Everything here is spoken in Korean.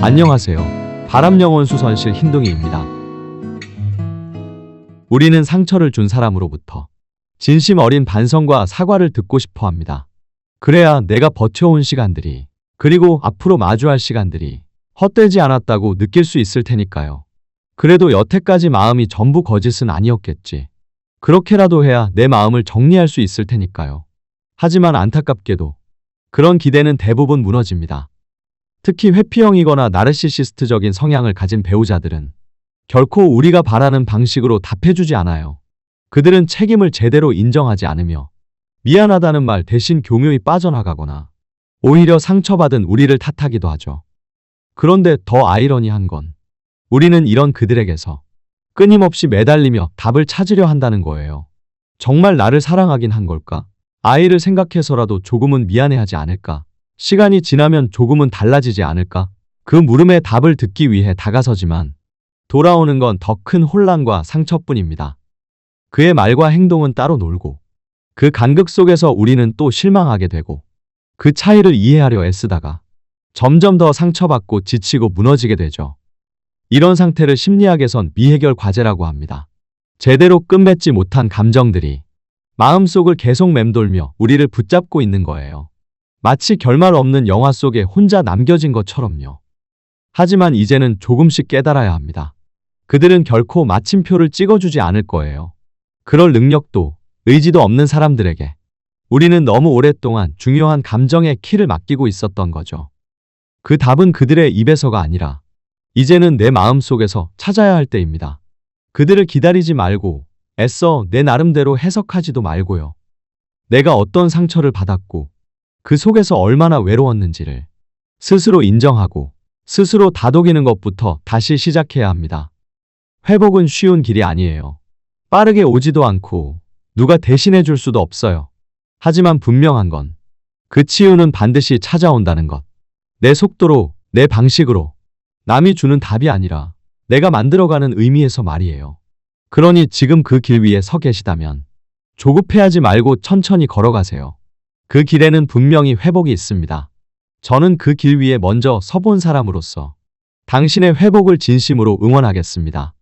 안녕하세요. 바람영혼 수선실 흰둥이입니다. 우리는 상처를 준 사람으로부터 진심 어린 반성과 사과를 듣고 싶어 합니다. 그래야 내가 버텨온 시간들이, 그리고 앞으로 마주할 시간들이 헛되지 않았다고 느낄 수 있을 테니까요. 그래도 여태까지 마음이 전부 거짓은 아니었겠지. 그렇게라도 해야 내 마음을 정리할 수 있을 테니까요. 하지만 안타깝게도 그런 기대는 대부분 무너집니다. 특히 회피형이거나 나르시시스트적인 성향을 가진 배우자들은 결코 우리가 바라는 방식으로 답해주지 않아요. 그들은 책임을 제대로 인정하지 않으며 미안하다는 말 대신 교묘히 빠져나가거나 오히려 상처받은 우리를 탓하기도 하죠. 그런데 더 아이러니한 건 우리는 이런 그들에게서 끊임없이 매달리며 답을 찾으려 한다는 거예요. 정말 나를 사랑하긴 한 걸까? 아이를 생각해서라도 조금은 미안해하지 않을까? 시간이 지나면 조금은 달라지지 않을까? 그 물음에 답을 듣기 위해 다가서지만 돌아오는 건 더 큰 혼란과 상처뿐입니다. 그의 말과 행동은 따로 놀고 그 간극 속에서 우리는 또 실망하게 되고 그 차이를 이해하려 애쓰다가 점점 더 상처받고 지치고 무너지게 되죠. 이런 상태를 심리학에선 미해결 과제라고 합니다. 제대로 끝맺지 못한 감정들이 마음속을 계속 맴돌며 우리를 붙잡고 있는 거예요. 마치 결말 없는 영화 속에 혼자 남겨진 것처럼요. 하지만 이제는 조금씩 깨달아야 합니다. 그들은 결코 마침표를 찍어주지 않을 거예요. 그럴 능력도 의지도 없는 사람들에게 우리는 너무 오랫동안 중요한 감정의 키를 맡기고 있었던 거죠. 그 답은 그들의 입에서가 아니라 이제는 내 마음 속에서 찾아야 할 때입니다. 그들을 기다리지 말고 애써 내 나름대로 해석하지도 말고요. 내가 어떤 상처를 받았고 그 속에서 얼마나 외로웠는지를 스스로 인정하고 스스로 다독이는 것부터 다시 시작해야 합니다. 회복은 쉬운 길이 아니에요. 빠르게 오지도 않고 누가 대신해 줄 수도 없어요. 하지만 분명한 건 그 치유는 반드시 찾아온다는 것. 내 속도로, 내 방식으로. 남이 주는 답이 아니라 내가 만들어가는 의미에서 말이에요. 그러니 지금 그 길 위에 서 계시다면 조급해하지 말고 천천히 걸어가세요. 그 길에는 분명히 회복이 있습니다. 저는 그 길 위에 먼저 서본 사람으로서 당신의 회복을 진심으로 응원하겠습니다.